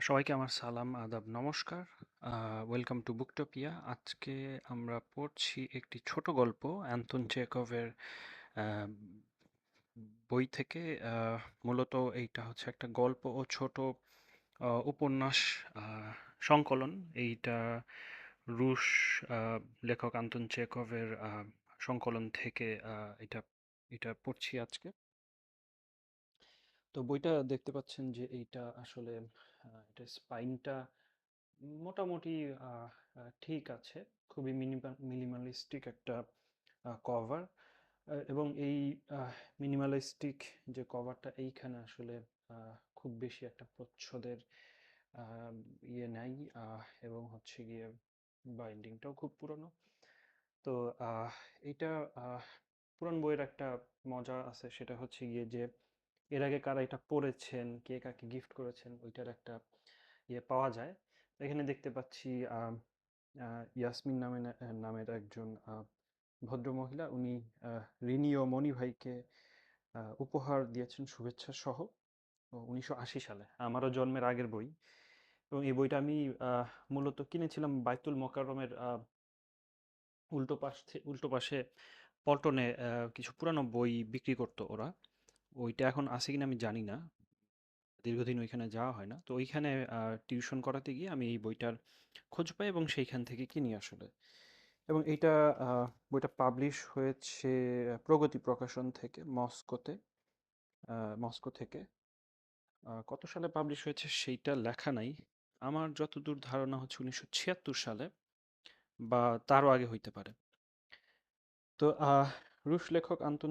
সবাইকে আমার সালাম, আদাব, নমস্কার। Welcome to Booktopia. আজকে আমরা পড়ছি একটি ছোট গল্প অ্যান্থন চেকভের বই থেকে। মূলত এইটা হচ্ছে একটা গল্প ও ছোট উপন্যাস সংকলন। এইটা রুশ লেখক আন্তন চেকভের সংকলন থেকে এটা এটা পড়ছি আজকে। তো বইটা দেখতে পাচ্ছেন যে এইটা আসলে এটা স্পাইনটা মোটামুটি ঠিক আছে। খুবই মিনিমা মিনিমালিস্টিক একটা কভার। এবং এই মিনিমালিস্টিক যে কভারটা এইখানে আসলে খুব বেশি একটা প্রচ্ছদের ইয়ে নাই। এবং হচ্ছে গিয়ে বাইন্ডিংটাও খুব পুরনো। তো আহ, পুরান বইয়ের একটা মজা আছে সেটা হচ্ছে গিয়ে যে এর আগে কারা এটা পড়েছেন, কে কাকে গিফট করেছেন ওইটার একটা ইয়ে পাওয়া যায়। এখানে দেখতে পাচ্ছি ইয়াসমিন নামে নামের একজন ভদ্রমহিলা উনি রিনি ও মনি ভাইকে উপহার দিয়েছেন শুভেচ্ছা সহ ১৯৮০ সালে। আমারও জন্মের আগের বই। এবং এই বইটা আমি মূলত কিনেছিলাম বাইতুল মোকাররমের আ উল্টো পাশ উল্টো পাশে পল্টনে কিছু পুরানো বই বিক্রি করত ওরা। ওইটা এখন আছে কিনা আমি জানি না। দীর্ঘদিন ওইখানে যাওয়া হয় না। তো ওইখানে টিউশন করাতে গিয়ে আমি এই বইটার খোঁজ পাই এবং সেইখান থেকে কিনি আসলে। এবং এইটা, আ, বইটা পাবলিশ হয়েছে প্রগতি প্রকাশন থেকে, মস্কোতে। মস্কো থেকে। কত সালে পাবলিশ হয়েছে সেইটা লেখা নাই। আমার যতদূর ধারণা হচ্ছে ১৯৭৬ সালে বা তারও আগে হইতে পারে। তো রুশ লেখক আন্তন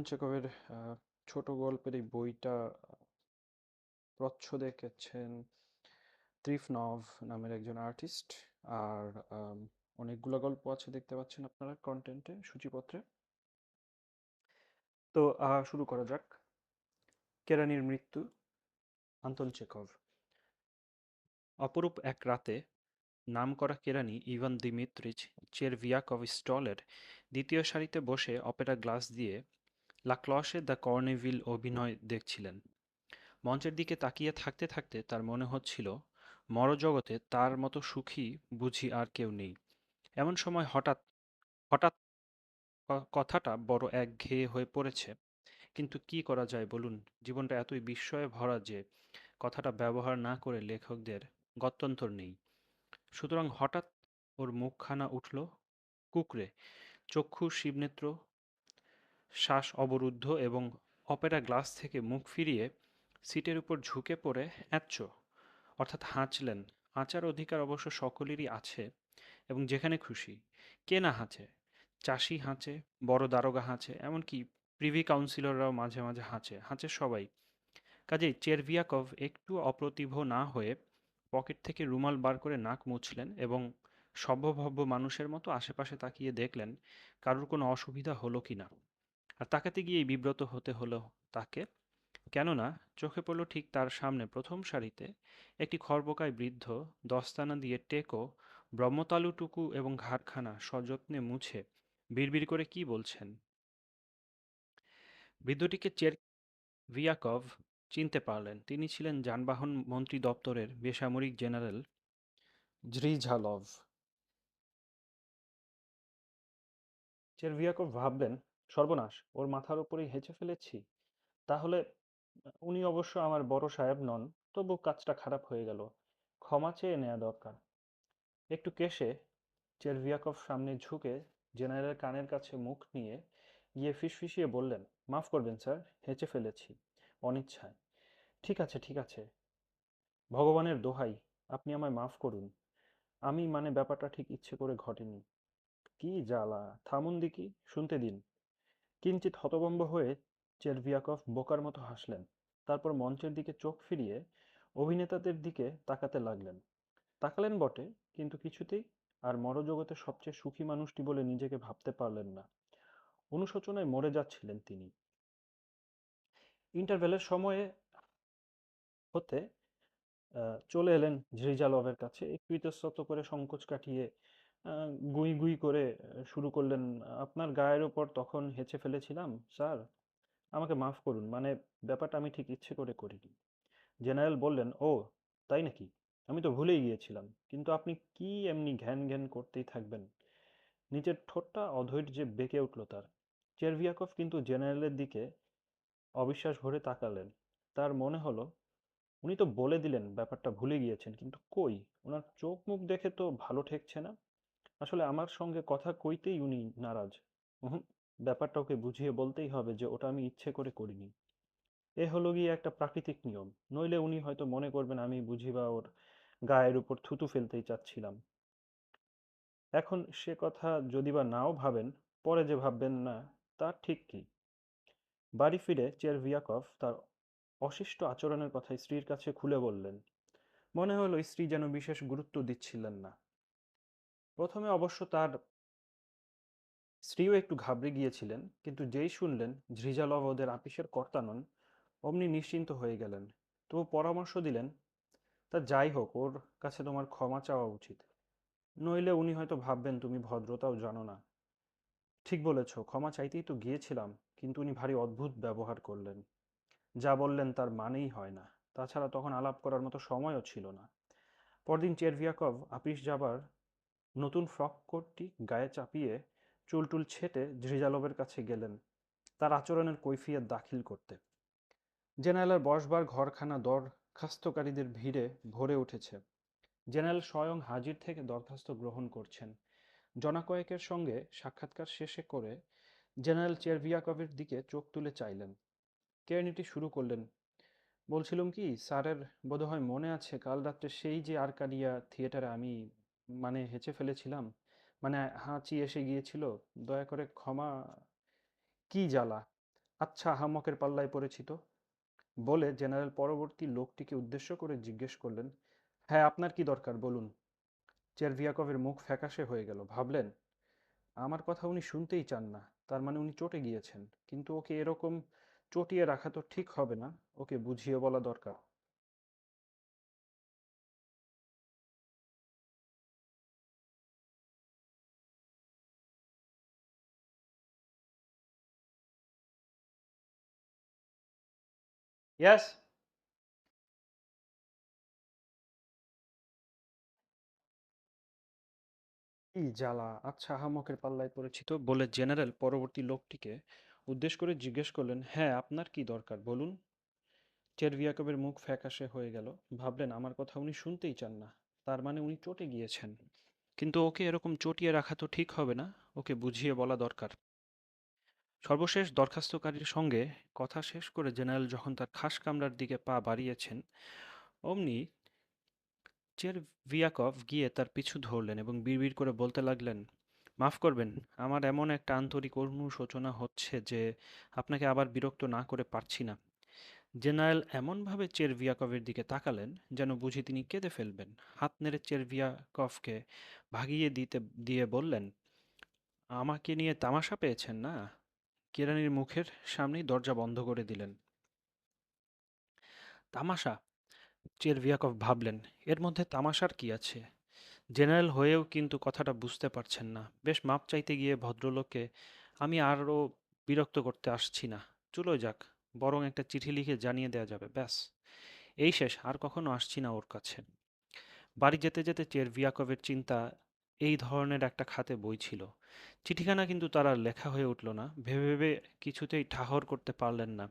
আ ছোট গল্পের এই বইটা প্রচ্ছদে এঁকেছেন ত্রিফনভ নামের একজন আর্টিস্ট। আর অনেকগুলা গল্প আছে দেখতে পাচ্ছেন আপনারা কনটেন্টে সূচিপত্রে। তো শুরু করা যাক। কেরানির মৃত্যু, আন্তন চেখভ। অপরূপ এক রাতে নাম নামকরা কেরানি ইভান দিমিত্রিচ চেরভিয়াকভ স্টলের দ্বিতীয় সারিতে বসে অপেরা গ্লাস দিয়ে লা ক্লশে দ্য কর্নেভিল অভিনয় দেখছিলেন। মঞ্চের দিকে তাকিয়ে থাকতে থাকতে তার মনে হচ্ছিল মরজগতে তার মতো সুখী বুঝি আর কেউ নেই। এমন সময় হঠাৎ হঠাৎ কথাটা বড় একঘেয়ে হয়ে পড়েছে। কিন্তু কি করা যায় বলুন? জীবনটা এতই বিস্ময়ে ভরা যে কথাটা ব্যবহার না করে লেখকদের গত্যন্তর নেই। সুতরাং হঠাৎ ওর মুখখানা উঠল কুঁকড়ে, চক্ষু শিবনেত্র, শ্বাস অবরুদ্ধ এবং অপেরা গ্লাস থেকে মুখ ফিরিয়ে সিটের উপর ঝুঁকে পড়ে অ্যাঁচো অর্থাৎ হাঁচলেন। হাঁচার অধিকার অবশ্য সকলেরই আছে এবং যেখানে খুশি। কে না হাঁচে? চাষি হাঁচে, বড় দারোগা হাঁচে, এমনকি প্রিভি কাউন্সিলররাও মাঝে মাঝে হাঁচে। হাঁচে সবাই। কাজেই চেরভিয়াকভ একটু অপ্রতিভ না হয়ে পকেট থেকে রুমাল বার করে নাক মুছলেন এবং সভ্যভব্য মানুষের মতো আশেপাশে তাকিয়ে দেখলেন কারুর কোনো অসুবিধা হলো কি না। আর তাকাতে গিয়েই বিব্রত হতে হলো তাকে। কেননা চোখে পড়ল ঠিক তার সামনে প্রথম সারিতে একটি খর্বকায় বৃদ্ধ দস্তানা দিয়ে টেকো ব্রহ্মতালুটুকু এবং ঘাটখানা সযত্নে মুছে বিড়বিড় করে কি বলছেন। বৃদ্ধটিকে চেরভিয়াকভ চিনতে পারলেন। তিনি ছিলেন যানবাহন মন্ত্রী দপ্তরের বেসামরিক জেনারেল ঝ্রিঝালভ। চেরভিয়াকভ ভাবলেন, সর্বনাশ, ওর মাথার উপরেই হেঁচে ফেলেছি। তাহলে উনি অবশ্য আমার বড় সাহেব নন, তবু কাজটা খারাপ হয়ে গেল। ক্ষমা চেয়ে নেয়া দরকার। একটু কেশে চেরভিয়াকভ সামনে ঝুঁকে জেনারেলের কানের কাছে মুখ নিয়ে গিয়ে ফিসফিসিয়ে বললেন, মাফ করবেন স্যার, হেঁচে ফেলেছি অনিচ্ছায়। ঠিক আছে, ঠিক আছে। ভগবানের দোহাই, আপনি আমায় মাফ করুন। আমি মানে ব্যাপারটা ঠিক ইচ্ছে করে ঘটেনি। কি জ্বালা! থামুন দেখি, শুনতে দিন। কিঞ্চিৎ হতভম্ব হয়ে চেরভিয়াকভ বোকার মতো হাসলেন। তারপর মঞ্চের দিকে চোখ ফিরিয়ে অভিনেতাদের দিকে তাকাতে লাগলেন। তাকালেন বটে, কিন্তু কিছুতেই আর মরজগতের সবচেয়ে সুখী মানুষটি বলে নিজেকে ভাবতে পারলেন না। অনুশোচনায় মরে যাচ্ছিলেন তিনি। ইন্টারভেলের সময়ে হতে চলে এলেন ঝ্রিজালভের কাছে একটু ইতস্তত করে সংকোচ কাটিয়ে গুই গুই করে শুরু করলেন। আপনার গায়ের ওপর তখন হেঁচে ফেলেছিলাম, স্যার? আমাকে মাফ করুন মানে ব্যাপারটা আমি ঠিক ইচ্ছে করে করিনি। জেনারেল বললেন, ও, তাই নাকি? আমি তো ভুলেই গিয়েছিলাম, কিন্তু আপনি কি এমনি ঘ্যান ঘ্যান করতেই থাকবেন? নিচের ঠোঁটটা অধৈর্যে বেঁকে উঠল তার। চেরভিয়াকভ কিন্তু জেনারেলের দিকে অবিশ্বাস ভরে তাকালেন। তার মনে হলো, উনি তো বলে দিলেন, ব্যাপারটা ভুলে গিয়েছেন, কিন্তু কই? ওনার চোখ মুখ দেখে তো ভালো ঠেকছে না? আসলে আমার সঙ্গে কথা কইতেই উনি নারাজ। উহুম, ব্যাপারটা ওকে বুঝিয়ে বলতেই হবে যে ওটা আমি ইচ্ছে করে করিনি। এ হলো গিয়ে একটা প্রাকৃতিক নিয়ম। নইলে উনি হয়তো মনে করবেন আমি বুঝি বা ওর গায়ের উপর থুতু ফেলতেই চাচ্ছিলাম। এখন সে কথা যদি বা নাও ভাবেন পরে যে ভাববেন না তা ঠিক কি? বাড়ি ফিরে চেরভিয়াকভ তার অশিষ্ট আচরণের কথা স্ত্রীর কাছে খুলে বললেন। মনে হলো স্ত্রী যেন বিশেষ গুরুত্ব দিচ্ছিলেন না। প্রথমে অবশ্য তার স্ত্রীও একটু ঘাবড়ে গিয়েছিলেন, কিন্তু যেই শুনলেন ঝ্রিজালভ ওদের আপিসের কর্তা নন, অমনি নিশ্চিন্ত হয়ে গেলেন। তবু পরামর্শ দিলেন, তা যাই হোক, ওর কাছে তোমার ক্ষমা চাওয়া উচিত। নইলে উনি হয়তো ভাববেন তুমি ভদ্রতাও জানো না। ঠিক বলেছ, ক্ষমা চাইতেই তো গিয়েছিলাম, কিন্তু উনি ভারী অদ্ভুত ব্যবহার করলেন। যা বললেন তার মানেই হয় না। তাছাড়া তখন আলাপ করার মতো সময়ও ছিল না। পরদিন চেরভিয়াকভ আপিস যাবার নতুন ফ্রক কোটটি গায়ে চাপিয়ে চুলটুল ছেটে ঝ্রিজালভের কাছে গেলেন তার আচরণের কৈফিয়ত দাখিল করতে। জেনারেলের বসবার ঘরখানা দরখাস্তকারীদের ভিড়ে ভরে উঠেছে। জেনারেল স্বয়ং হাজির থেকে দরখাস্ত গ্রহণ করছেন। জনাকয়েকের সঙ্গে সাক্ষাৎকার শেষে করে জেনারেল চেরভিয়াকভের দিকে চোখ তুলে চাইলেন। কেরানিটি শুরু করলেন। বলছিলাম কি, স্যারের বোধহয় মনে আছে কাল রাত্রে সেই যে আর্কাডিয়া থিয়েটারে আমি মানে হেঁচে ফেলেছিলাম। মানে হাঁচি এসে গিয়েছিল। দয়া করে ক্ষমা, কি জ্বালা? আচ্ছা হামকের পাল্লায় পড়েছি তো। বলে জেনারেল পরবর্তী লোকটিকে উদ্দেশ্য করে জিজ্ঞেস করলেন হ্যাঁ আপনার কি দরকার? বলুন। চেরভিয়াকভের মুখ ফ্যাকাশে হয়ে গেল। ভাবলেন, আমার কথা উনি শুনতেই চান না। তার মানে উনি চটে গিয়েছেন। কিন্তু ওকে এরকম চটিয়ে রাখা তো ঠিক হবে না। ওকে বুঝিয়ে বলা দরকার। ইয়াস কি জ্বালা আচ্ছা আহাম্মকের পাল্লায় পড়েছি তো। বলে জেনারেল পরবর্তী লোকটিকে উদ্দেশ্য করে জিজ্ঞেস করলেন হ্যাঁ আপনার কি দরকার? বলুন। চেরভিয়াকবের মুখ ফ্যাকাশে হয়ে গেল। ভাবলেন, আমার কথা উনি শুনতেই চান না। তার মানে উনি চটে গিয়েছেন। কিন্তু ওকে এরকম চটিয়ে রাখা তো ঠিক হবে না। ওকে বুঝিয়ে বলা দরকার। সর্বশেষ দরখাস্তকারীর সঙ্গে কথা শেষ করে জেনারেল যখন তার খাস কামরার দিকে পা বাড়িয়েছেন, অমনি চেরভিয়াকভ গিয়ে তার পিছু ধরলেন এবং বিড়বিড় করে বলতে লাগলেন, মাফ করবেন, আমার এমন একটা আন্তরিক অনুশোচনা হচ্ছে যে আপনাকে আবার বিরক্ত না করে পারছি না। জেনারেল এমনভাবে চেরভিয়াকভের দিকে তাকালেন যেন বুঝি তিনি কেঁদে ফেলবেন। হাত নেড়ে চেরভিয়াকভকে ভাগিয়ে দিতে, দিয়ে বললেন, আমাকে নিয়ে তামাশা পেয়েছেন না? কেরানির মুখের সামনেই দরজা বন্ধ করে দিলেন। তামাশা, চেরভিয়াকভ ভাবলেন, এর মধ্যে তামাশার কি আছে? জেনারেল হয়েও কিন্তু কথাটা বুঝতে পারছেন না। বেশ মাপ চাইতে গিয়ে ভদ্রলোককে আমি আরও বিরক্ত করতে আসছি না। চলো যাক, বরং একটা চিঠি লিখে জানিয়ে দেওয়া যাবে, ব্যাস। এই শেষ, আর কখনো আসছি না ওর কাছে। বাড়ি যেতে যেতে চেরভিয়াকভের চিন্তা এই ধরনের একটা খাতে বই ছিল। চিঠিখানা কিন্তু তার আর লেখা হয়ে উঠল না। ভেবে ভেবে কিছুতেই ঠাহর করতে পারলেন না।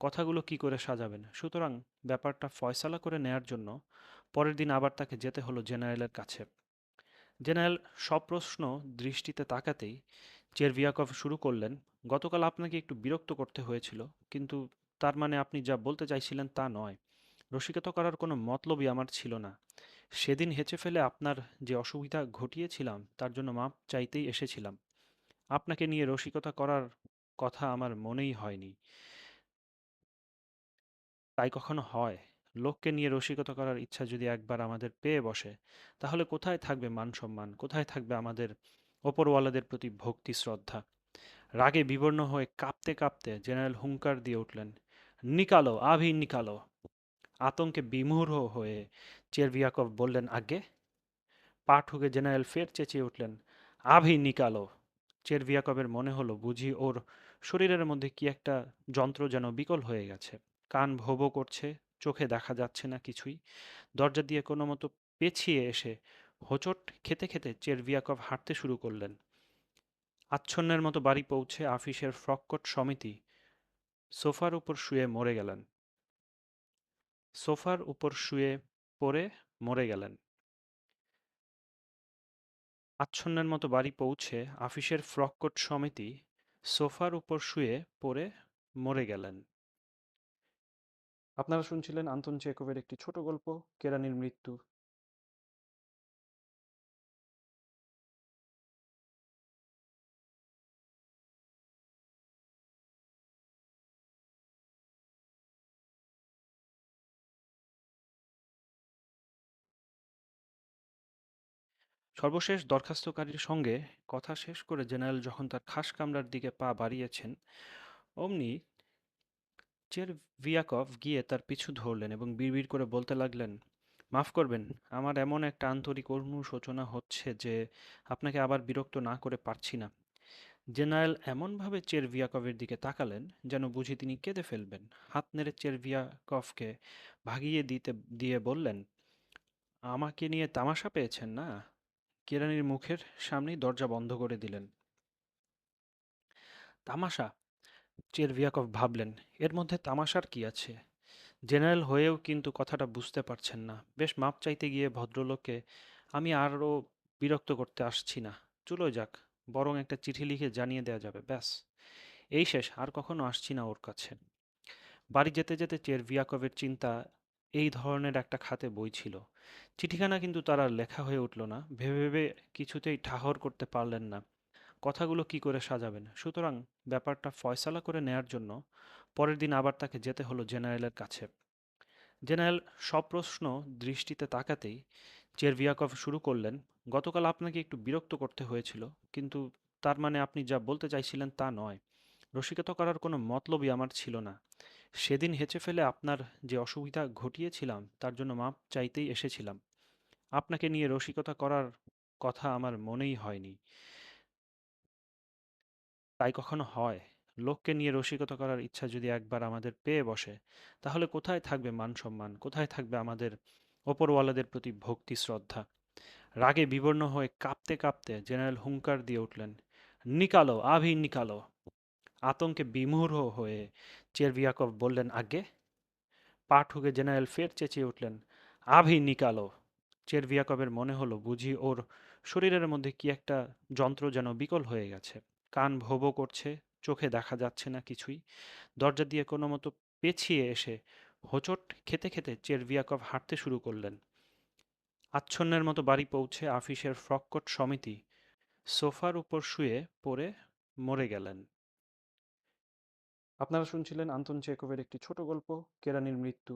কথাগুলো কি করে সাজাবেন? সুতরাং ব্যাপারটা ফয়সালা করে নেয়ার জন্য পরের দিন আবার তাকে যেতে হলো জেনারেলের কাছে। জেনারেল সপ্রশ্ন দৃষ্টিতে তাকাতেই চেরভিয়াকভ শুরু করলেন, গতকাল আপনাকে একটু বিরক্ত করতে হয়েছিল, কিন্তু তার মানে আপনি যা বলতে চাইছিলেন তা নয়। রসিকতা করার কোনো মতলবই আমার ছিল না। সেদিন হেঁচে ফেলে আপনার যে অসুবিধা ঘটিয়েছিলাম, তার জন্য মাপ চাইতেই এসেছিলাম। আপনাকে নিয়ে রসিকতা করার কথা আমার মনেই হয়নি। তাই কখনো হয়? লোককে নিয়ে রসিকতা করার ইচ্ছা যদি একবার আমাদের পেয়ে বসে, তাহলে কোথায় থাকবে মান সম্মান? কোথায় থাকবে আমাদের ওপরওয়ালাদের প্রতি ভক্তি, শ্রদ্ধা? রাগে বিবর্ণ হয়ে কাঁপতে কাঁপতে জেনারেল হুঙ্কার দিয়ে উঠলেন, নিকালো, আভি নিকালো। আতঙ্কে বিমূঢ় হয়ে চেরভিয়াকভ বললেন আগে পা ঠুকে জেনারেল ফের চেঁচিয়ে উঠলেন, আভি নিকালো। চেরভিয়াকভের মনে হলো, বুঝি ওর শরীরের মধ্যে কি একটা যন্ত্র যেন বিকল হয়ে গেছে। কান ভোবো করছে, চোখে দেখা যাচ্ছে না কিছুই। দরজা দিয়ে কোনো মতো পেছিয়ে এসে হোঁচট খেতে খেতে চেরভিয়াকভ হাঁটতে শুরু করলেন। আচ্ছন্নের মতো বাড়ি পৌঁছে আফিসের ফ্রককট সমিতি সোফার উপর শুয়ে মরে গেলেন। সোফার উপর শুয়ে পড়ে মরে গেলেন। আচ্ছন্নের মতো বাড়ি পৌঁছে আফিসের ফ্রককট সমিতি সোফার উপর শুয়ে পরে মরে গেলেন। আপনারা শুনছিলেন আন্তন চেকোভের একটি ছোট গল্প, কেরানির মৃত্যু। সর্বশেষ দরখাস্তকারীর সঙ্গে কথা শেষ করে জেনারেল যখন তার খাস কামরার দিকে পা বাড়িয়েছেন, অমনি চেরভিয়াকভ গিয়ে তার পিছু ধরলেন এবং বিড়বিড় করে বলতে লাগলেন, মাফ করবেন, আমার এমন একটা আন্তরিক অনুশোচনা হচ্ছে যে আপনাকে আবার বিরক্ত না করে পারছি না। জেনারেল এমনভাবে চেরভিয়াকভের দিকে তাকালেন যেন বুঝি তিনি কেঁদে ফেলবেন। হাত নেড়ে চেরভিয়াকভকে ভাগিয়ে দিতে, দিয়ে বললেন, আমাকে নিয়ে তামাশা পেয়েছেন না? কেরানির মুখের সামনেই দরজা বন্ধ করে দিলেন। তামাশা, চেরভিয়াকভ ভাবলেন, এর মধ্যে তামাশার কি আছে? জেনারেল হয়েও কিন্তু কথাটা বুঝতে পারছেন না। বেশ মাপ চাইতে গিয়ে ভদ্রলোককে আমি আরও বিরক্ত করতে আসছি না। চলো যাক, বরং একটা চিঠি লিখে জানিয়ে দেওয়া যাবে, ব্যাস। এই শেষ, আর কখনো আসছি না ওর কাছে। বাড়ি যেতে যেতে চেরভিয়াকভের চিন্তা এই ধরনের একটা খাতে বই ছিল। চিঠিখানা কিন্তু তার আর লেখা হয়ে উঠল না। ভেবে ভেবে কিছুতেই ঠাহর করতে পারলেন না। কথাগুলো কি করে সাজাবেন? সুতরাং ব্যাপারটা ফয়সালা করে নেয়ার জন্য পরের দিন আবার তাকে যেতে হলো জেনারেলের কাছে। জেনারেল সপ্রশ্ন দৃষ্টিতে তাকাতেই চেরভিয়াকভ শুরু করলেন, গতকাল আপনাকে একটু বিরক্ত করতে হয়েছিল, কিন্তু তার মানে আপনি যা বলতে চাইছিলেন তা নয়। রসিকতা করার কোনো মতলবই আমার ছিল না। সেদিন হেঁচে ফেলে আপনার যে অসুবিধা ঘটিয়েছিলাম, তার জন্য মাপ চাইতেই এসেছিলাম। আপনাকে নিয়ে রসিকতা করার কথা আমার মনেই হয়নি। তাই কখনো হয়? লোককে নিয়ে রসিকতা করার ইচ্ছা যদি একবার আমাদের পেয়ে বসে, তাহলে কোথায় থাকবে মান সম্মান? কোথায় থাকবে আমাদের ওপরওয়ালাদের প্রতি ভক্তি, শ্রদ্ধা? রাগে বিবর্ণ হয়ে কাঁপতে কাঁপতে জেনারেল হুঙ্কার দিয়ে উঠলেন, নিকালো, আভি নিকালো। আতঙ্কে বিমূঢ় হয়ে চেরভিয়াকভ বললেন আগে পা ঠুকে জেনারেল ফের চেঁচিয়ে উঠলেন, আভি নিকালো। চেরভিয়াকভের মনে হলো, বুঝি ওর শরীরের মধ্যে কি একটা যন্ত্র যেন বিকল হয়ে গেছে। কান ভোবো করছে, চোখে দেখা যাচ্ছে না কিছুই। দরজা দিয়ে কোনো মতো পেছিয়ে এসে হোঁচট খেতে খেতে চেরভিয়াকভ হাঁটতে শুরু করলেন। আচ্ছন্নের মতো বাড়ি পৌঁছে আফিসের ফ্রককট সমিতি সোফার উপর শুয়ে পড়ে মরে গেলেন। আপনারা শুনছিলেন আন্তন চেকোভের একটি ছোট গল্প কেরানির মৃত্যু।